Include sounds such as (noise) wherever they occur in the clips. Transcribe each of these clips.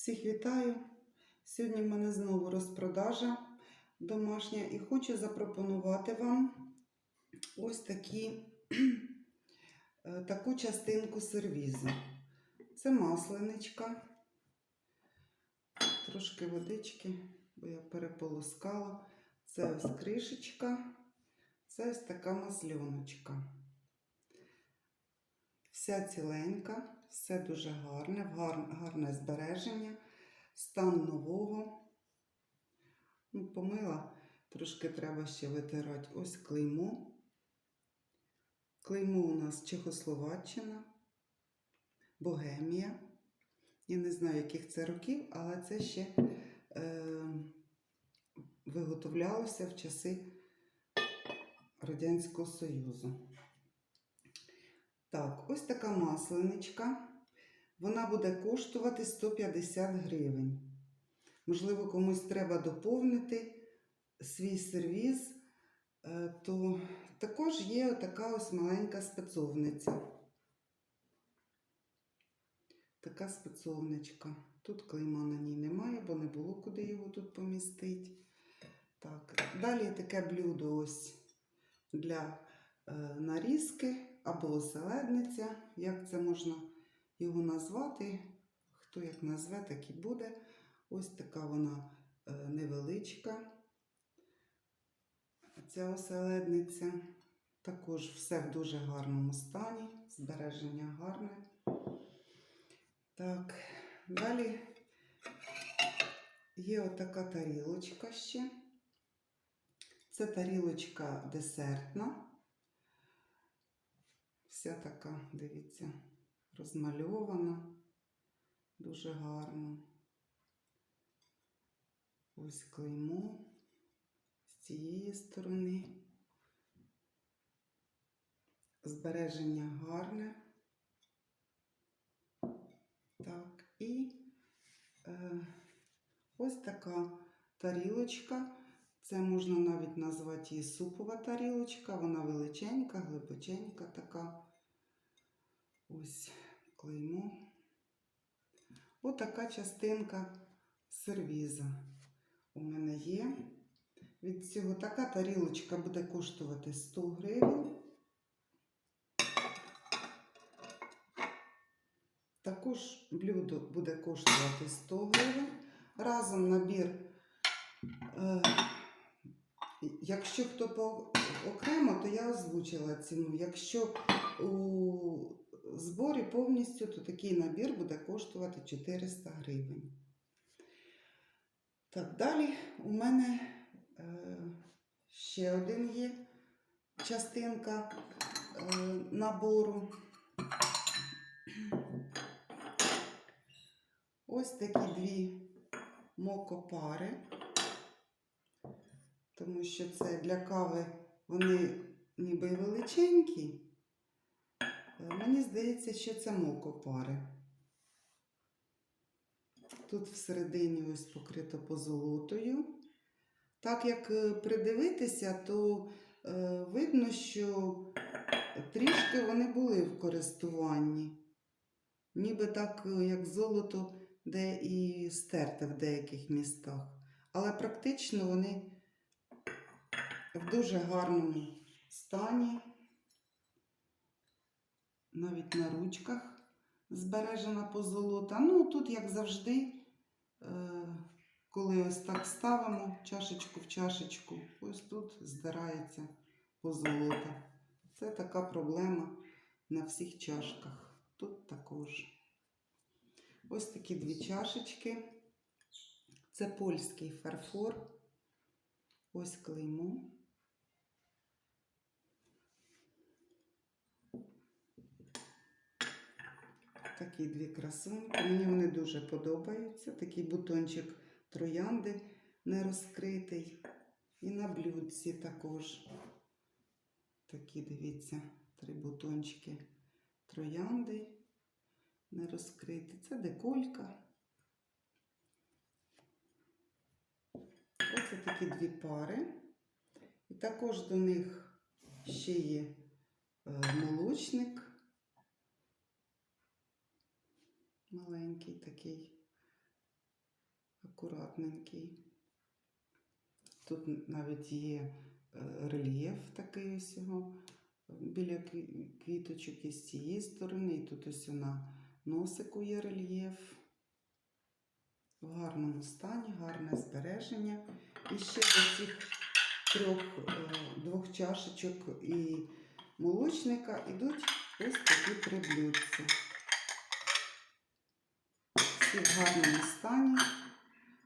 Всіх вітаю! Сьогодні в мене знову розпродажа домашня і хочу запропонувати вам ось такі, (clears throat) е, таку частинку сервізу. Це масленичка, трошки водички, бо я переполоскала. Це ось кришечка, це ось така масльоночка. Вся ціленька, все дуже гарне, гарне збереження, стан нового. Ну, помила, трошки треба ще витирати. Ось клеймо. Клеймо у нас Чехословаччина, Богемія. Я не знаю, яких це років, але це ще е, виготовлялося в часи Радянського Союзу. Так, ось така масленичка. Вона буде коштувати 150 гривень. Можливо, комусь треба доповнити свій сервіз, е, то також є така ось маленька спецовниця. Така спецовничка. Тут клейма на ній немає, бо не було куди його тут помістити. Так, далі таке блюдо ось для е, нарізки або оселедниця, як це можна його назвати. Хто як назве, так і буде. Ось така вона е, невеличка. Ця оселедниця. Також все в дуже гарному стані, збереження гарне. Так, далі є отака тарілочка ще. Це тарілочка десертна. Вся така, дивіться, розмальована. Дуже гарно. Ось клеймо з цієї сторони. Збереження гарне. Так, і е, ось така тарілочка. Це можна навіть назвати її супова тарілочка. Вона величенька, глибоченька така. Ось клеймо. Отака частинка сервіза у мене є. Від цього така тарілочка буде коштувати 100 гривень. Також блюдо буде коштувати 100 гривень. Разом набір, е, якщо хто по окремо, то я озвучила ціну. Якщо у зборі повністю, то такий набір буде коштувати 400 гривень. Так, далі у мене е, ще один є частинка е, набору. Ось такі дві мокопари, тому що це для кави вони ніби величенькі. Е, Мені здається, що це мокопари. Тут всередині ось покрито позолотою. Так як е, придивитися, то е, видно, що трішки вони були в користуванні. Ніби так, е, як золото, де і стерте в деяких містах. Але практично вони в дуже гарному стані. Навіть на ручках збережена позолота. Ну, тут, як завжди, е, коли ось так ставимо чашечку в чашечку, ось тут здирається позолота. Це така проблема на всіх чашках. Тут також. Ось такі дві чашечки. Це польський фарфор. Ось клеймо. Такі дві красунки. Мені вони дуже подобаються. Такий бутончик троянди не розкритий. І на блюдці також. Такі, дивіться, три бутончики троянди не розкриті. Це деколька. Оце такі дві пари. І також до них ще є е, молочник. Маленький такий акуратненький. Тут навіть є е, рельєф такий ось його біля квіточок і з цієї сторони, і тут ось на носику є рельєф. В гарному стані, гарне збереження. І ще до цих трьох е, двох чашечок і молочника йдуть ось такі три блюдці. Всі в гарному стані,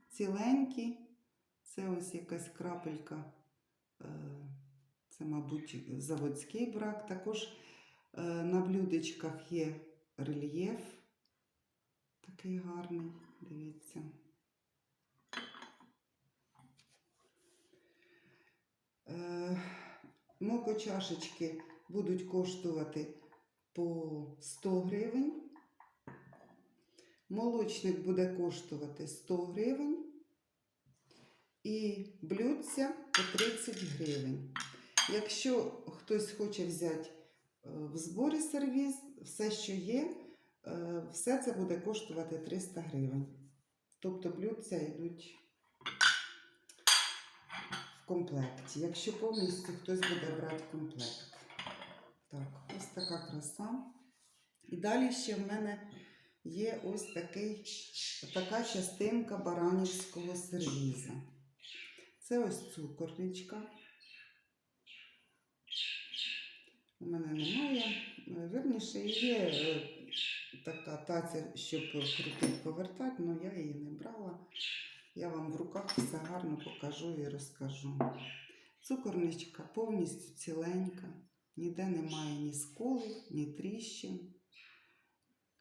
ціленькі. Це ось якась крапелька. е, Це, мабуть, заводський брак. Також е, на блюдечках є рельєф. Такий гарний, дивіться. Е, Мокочашечки будуть коштувати по 100 гривень. Молочник буде коштувати 100 гривень. І блюдця по 30 гривень. Якщо хтось хоче взяти е, в зборі сервіз, все, що є, е, все це буде коштувати 300 гривень. Тобто блюдця йдуть в комплекті. Якщо повністю хтось буде брати комплект. Так, ось така краса. І далі ще в мене є ось такий, така частинка баранівського сервіза. Це ось цукорничка. У мене немає. Е, Вірніше, є е, така таця, щоб крутити повертати, але я її не брала. Я вам в руках все гарно покажу і розкажу. Цукорничка повністю ціленька, ніде немає ні сколів, ні тріщин.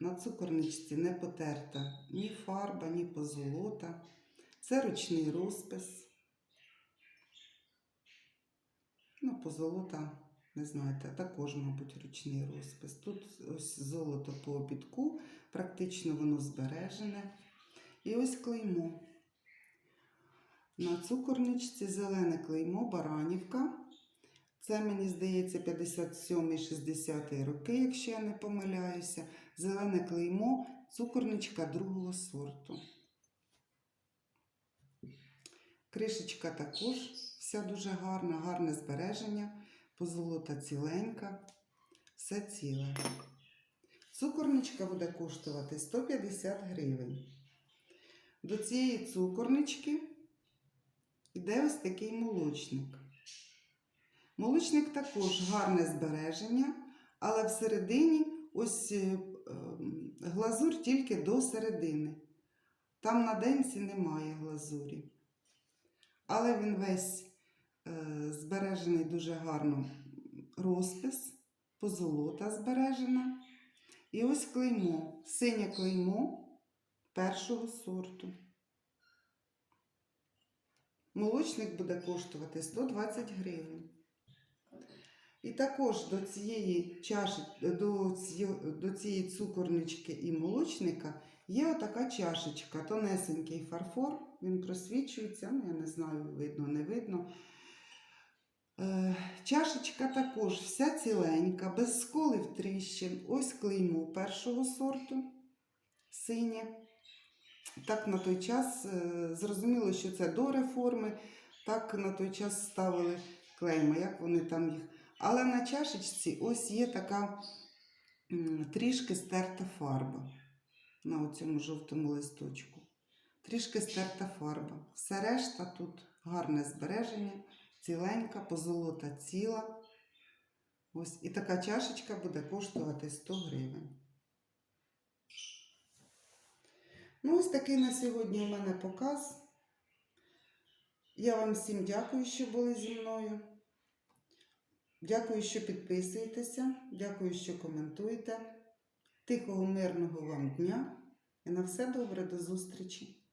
На цукорничці не потерта ні фарба, ні позолота. Це ручний розпис. Ну, позолота, не знаєте, також, мабуть, ручний розпис. Тут ось золото по обідку, практично воно збережене. І ось клеймо. На цукорничці зелене клеймо Баранівка. Це, мені здається, 57-60 роки, якщо я не помиляюся. Зелене клеймо, цукорничка другого сорту. Кришечка також вся дуже гарна, гарне збереження, позолота ціленька, все ціле. Цукорничка буде коштувати 150 гривень. До цієї цукорнички йде ось такий молочник. Молочник також гарне збереження, але всередині ось е, е, глазур тільки до середини. Там на денці немає глазурі. Але він весь е, збережений дуже гарно розпис, позолота збережена. І ось клеймо, синє клеймо першого сорту. Молочник буде коштувати 120 гривень. І також до цієї чаші, до, ці, до цієї цукорнички і молочника є отака чашечка, тонесенький фарфор, він просвічується, ну я не знаю, видно, не видно. Е, чашечка також вся ціленька, без сколів тріщин. Ось клеймо першого сорту синє. Так на той час е, зрозуміло, що це до реформи, так на той час ставили клейма, як вони там їх. Але на чашечці ось є така трішки стерта фарба на цьому жовтому листочку. Трішки стерта фарба. Все решта тут гарне збереження, ціленька, позолота ціла. Ось і така чашечка буде коштувати 100 гривень. Ну, ось такий на сьогодні у мене показ. Я вам всім дякую, що були зі мною. Дякую, що підписуєтеся. Дякую, що коментуєте. Тихого, мирного вам дня і на все добре до зустрічі!